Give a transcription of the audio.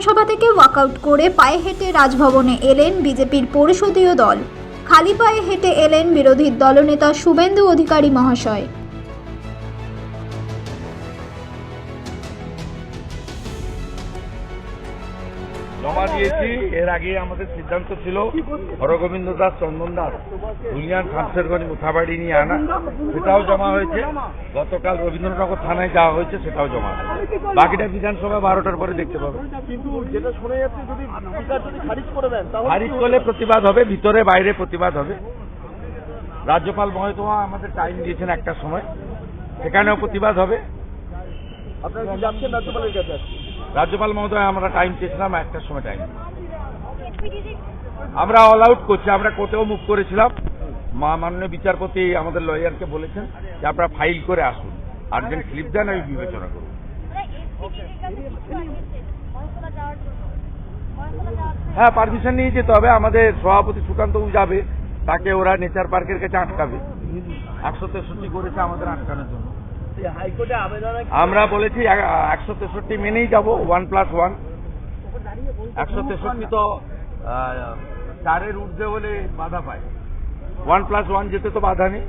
বিধানসভা থেকে ওয়াকআউট করে পায়ে হেঁটে রাজভবনে এলেন বিজেপির পরিষদীয় দল। খালি পায়ে হেঁটে এলেন বিরোধী দলনেতা শুভেন্দু অধিকারী মহাশয়। জমা দিয়েছি। এর আগে আমাদের সিদ্ধান্ত ছিল হরগোবিন্দ দাস চন্দন দাস ইউনিয়ন শামশেরগঞ্জ মুথাবাড়ি নিয়ে আনা। সেটাও জমা হয়েছে। গতকাল রবীন্দ্রনগর থানায় যাওয়া হয়েছে সেটাও জমা বাকিটা বিধানসভা বারোটার পরে দেখতে পাবে। খারিজ করলে প্রতিবাদ হবে ভিতরে বাইরে প্রতিবাদ হবে। রাজ্যপাল মহোদয়া আমাদের টাইম দিয়েছেন একটা সময়। সেখানেও প্রতিবাদ হবে। আপনারা কি যাচ্ছেন রাজ্যপালের কাছে? রাজ্যপাল মহোদয়, আমরা টাইম চেয়েছিলাম একটার সময় টাইম আমরা অল আউট করছি, আমরা কোর্টেও মুখ করেছিলাম। মা মাননীয় বিচারপতি আমাদের লয়ারকে বলেছেন যে আপনারা ফাইল করে আসুন। আর্জেন্ট স্লিপ দেন, আমি বিবেচনা করব। হ্যাঁ পারমিশন নিয়ে যেতে হবে। আমাদের সভাপতি সুকান্ত যাবে, তাকে ওরা নেচার পার্কের কাছে আটকাবে। একশো তেষট্টি করেছে আমাদের আটকানোর জন্য। আমরা বলেছি একশো তেষট্টি মেনেই যাব ওয়ান প্লাস ওয়ান একশো তেষট্টি তো চারের ঊর্ধ্বে হলে বাধা পায়। ওয়ান প্লাস ওয়ান যেতে তো বাধা নেই।